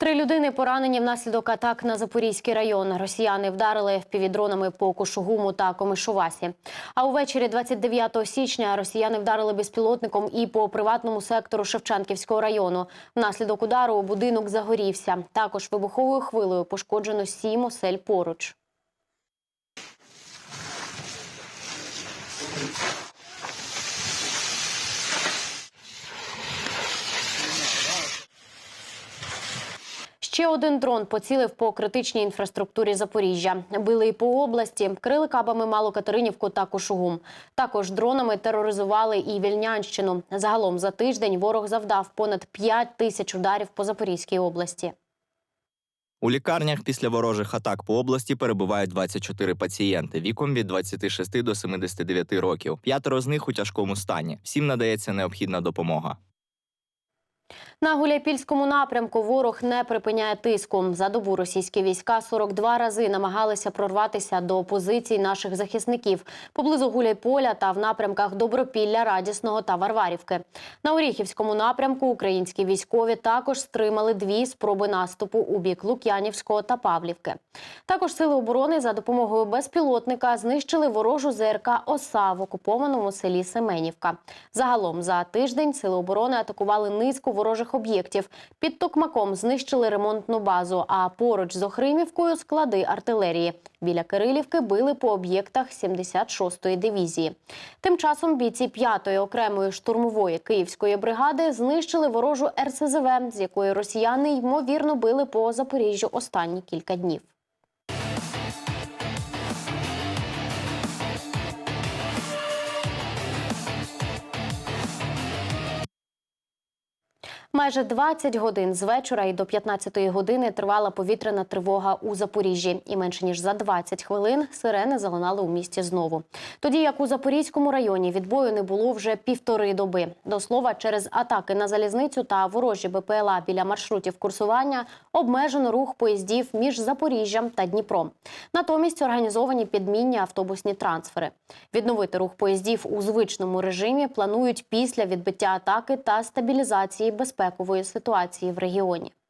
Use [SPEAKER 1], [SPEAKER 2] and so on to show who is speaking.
[SPEAKER 1] Три людини поранені внаслідок атак на Запорізький район. Росіяни вдарили впівдронами по Кошугуму та Комишувасі. А увечері 29 січня росіяни вдарили безпілотником і по приватному сектору Шевченківського району. Внаслідок удару будинок загорівся. Також вибуховою хвилею пошкоджено сім осель поруч. Ще один дрон поцілив по критичній інфраструктурі Запоріжжя. Били і по області, крили кабами Малокатеринівку та Кошугум. Також дронами тероризували і Вільнянщину. Загалом за тиждень ворог завдав понад 5 тисяч ударів по Запорізькій області.
[SPEAKER 2] У лікарнях після ворожих атак по області перебувають 24 пацієнти віком від 26 до 79 років. П'ятеро з них у тяжкому стані. Всім надається необхідна допомога.
[SPEAKER 1] На Гуляйпільському напрямку ворог не припиняє тиску. За добу російські війська 42 рази намагалися прорватися до позицій наших захисників поблизу Гуляйполя та в напрямках Добропілля, Радісного та Варварівки. На Оріхівському напрямку українські військові також стримали дві спроби наступу у бік Лук'янівського та Павлівки. Також сили оборони за допомогою безпілотника знищили ворожу ЗРК ОСА в окупованому селі Семенівка. Загалом за тиждень сили оборони атакували низку ворожих об'єктів. Під Токмаком знищили ремонтну базу, а поруч з Охримівкою склади артилерії. Біля Кирилівки били по об'єктах 76-ї дивізії. Тим часом бійці 5-ї окремої штурмової київської бригади знищили ворожу РСЗВ, з якої росіяни ймовірно били по Запоріжжю останні кілька днів. Майже 20 годин з вечора і до 15 години тривала повітряна тривога у Запоріжжі. І менше ніж за 20 хвилин сирени залунали у місті знову. Тоді як у Запорізькому районі відбою не було вже півтори доби. До слова, через атаки на залізницю та ворожі БПЛА біля маршрутів курсування обмежено рух поїздів між Запоріжжям та Дніпром. Натомість організовані підмінні автобусні трансфери. Відновити рух поїздів у звичному режимі планують після відбиття атаки та стабілізації безпекової ситуації в регіоні.